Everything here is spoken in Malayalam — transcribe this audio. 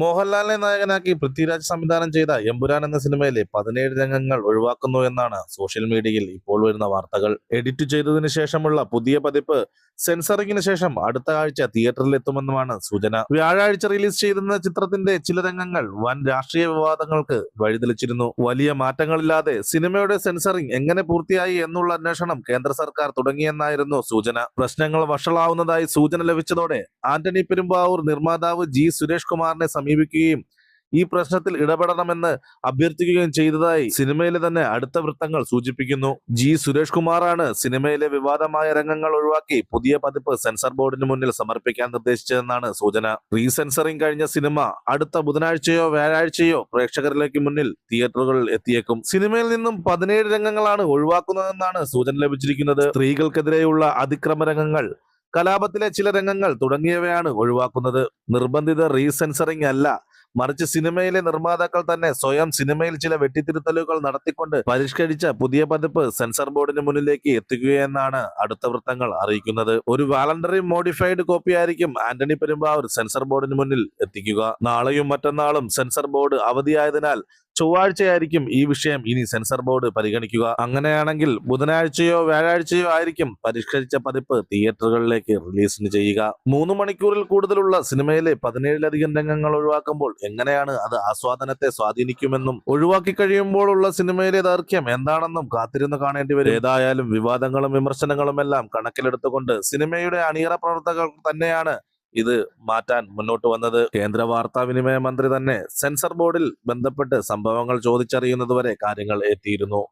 മോഹൻലാലിനെ നായകനാക്കി പൃഥ്വിരാജ് സംവിധാനം ചെയ്ത എമ്പുരാൻ എന്ന സിനിമയിലെ പതിനേഴ് രംഗങ്ങൾ ഒഴിവാക്കുന്നു എന്നാണ് സോഷ്യൽ മീഡിയയിൽ ഇപ്പോൾ വരുന്ന വാർത്തകൾ. എഡിറ്റ് ചെയ്തതിനു ശേഷമുള്ള പുതിയ പതിപ്പ് സെൻസറിങ്ങിന് ശേഷം അടുത്ത ആഴ്ച തിയേറ്ററിൽ എത്തുമെന്നുമാണ് സൂചന. വ്യാഴാഴ്ച റിലീസ് ചെയ്തിരുന്ന ചിത്രത്തിന്റെ ചില രംഗങ്ങൾ വൻ രാഷ്ട്രീയ വിവാദങ്ങൾക്ക് വഴിതെളിച്ചിരുന്നു. വലിയ മാറ്റങ്ങളില്ലാതെ സിനിമയുടെ സെൻസറിംഗ് എങ്ങനെ പൂർത്തിയായി എന്നുള്ള അന്വേഷണം കേന്ദ്ര സർക്കാർ തുടങ്ങിയെന്നായിരുന്നു സൂചന. പ്രശ്നങ്ങൾ വഷളാവുന്നതായി സൂചന ലഭിച്ചതോടെ ആന്റണി പെരുമ്പാവൂർ നിർമ്മാതാവ് ജി സുരേഷ് കുമാറിനെ സമീപിക്കുകയും ഈ പ്രശ്നത്തിൽ ഇടപെടണമെന്ന് അഭ്യർത്ഥിക്കുകയും ചെയ്തതായി സിനിമയിലെ തന്നെ അടുത്ത വൃത്തങ്ങൾ സൂചിപ്പിക്കുന്നു. ജി സുരേഷ് കുമാറാണ് സിനിമയിലെ വിവാദമായ രംഗങ്ങൾ ഒഴിവാക്കി പുതിയ പതിപ്പ് സെൻസർ ബോർഡിന് മുന്നിൽ സമർപ്പിക്കാൻ നിർദ്ദേശിച്ചതെന്നാണ് സൂചന. റീസെൻസറിംഗ് കഴിഞ്ഞ സിനിമ അടുത്ത ബുധനാഴ്ചയോ വ്യാഴാഴ്ചയോ പ്രേക്ഷകരിലേക്ക് മുന്നിൽ തിയേറ്ററുകളിൽ എത്തിയേക്കും. സിനിമയിൽ നിന്നും പതിനേഴ് രംഗങ്ങളാണ് ഒഴിവാക്കുന്നതെന്നാണ് സൂചന ലഭിച്ചിരിക്കുന്നത്. സ്ത്രീകൾക്കെതിരെയുള്ള അതിക്രമ രംഗങ്ങൾ കലാപത്തിലെ ചില രംഗങ്ങൾ തുടങ്ങിയവയാണ് ഒഴിവാക്കുന്നത്. നിർബന്ധിത റീസെൻസറിംഗ് അല്ല. മറിച്ച് സിനിമയിലെ നിർമ്മാതാക്കൾ തന്നെ സ്വയം സിനിമയിൽ ചില വെട്ടിത്തിരുത്തലുകൾ നടത്തിക്കൊണ്ട് പരിഷ്കരിച്ച പുതിയ പതിപ്പ് സെൻസർ ബോർഡിന് മുന്നിലേക്ക് എത്തിക്കുകയെന്നാണ് അടുത്ത വൃത്തങ്ങൾ അറിയിക്കുന്നത്. ഒരു വാലണ്ടറി മോഡിഫൈഡ് കോപ്പി ആയിരിക്കും ആന്റണി പെരുമ്പാവൂർ സെൻസർ ബോർഡിന് മുന്നിൽ എത്തിക്കുക. നാളെയും മറ്റന്നാളും സെൻസർ ബോർഡ് അവധിയായതിനാൽ ചൊവ്വാഴ്ചയായിരിക്കും ഈ വിഷയം. ഇനി സെൻസർ ബോർഡ് പരിഗണിക്കുക. അങ്ങനെയാണെങ്കിൽ ബുധനാഴ്ചയോ വ്യാഴാഴ്ചയോ ആയിരിക്കും പരിഷ്കരിച്ച പതിപ്പ് തിയേറ്ററുകളിലേക്ക് റിലീസിന് ചെയ്യുക. മൂന്ന് മണിക്കൂറിൽ കൂടുതലുള്ള സിനിമയിലെ പതിനേഴിലധികം രംഗങ്ങൾ ഒഴിവാക്കുമ്പോൾ എങ്ങനെയാണ് അത് ആസ്വാദനത്തെ സ്വാധീനിക്കുമെന്നും ഒഴിവാക്കി കഴിയുമ്പോഴുള്ള സിനിമയിലെ ദൈർഘ്യം എന്താണെന്നും കാത്തിരുന്ന് കാണേണ്ടി വരും. ഏതായാലും വിവാദങ്ങളും വിമർശനങ്ങളും എല്ലാം കണക്കിലെടുത്തുകൊണ്ട് സിനിമയുടെ അണിയറ പ്രവർത്തകർ തന്നെയാണ് ഇത് മാറ്റാൻ മുന്നോട്ട് വന്നത്. കേന്ദ്ര വാർത്താവിനിമയ മന്ത്രി തന്നെ സെൻസർ ബോർഡിൽ ബന്ധപ്പെട്ട് സംഭവങ്ങൾ ചോദിച്ചറിയുന്നതുവരെ കാര്യങ്ങൾ എത്തിയിരുന്നു.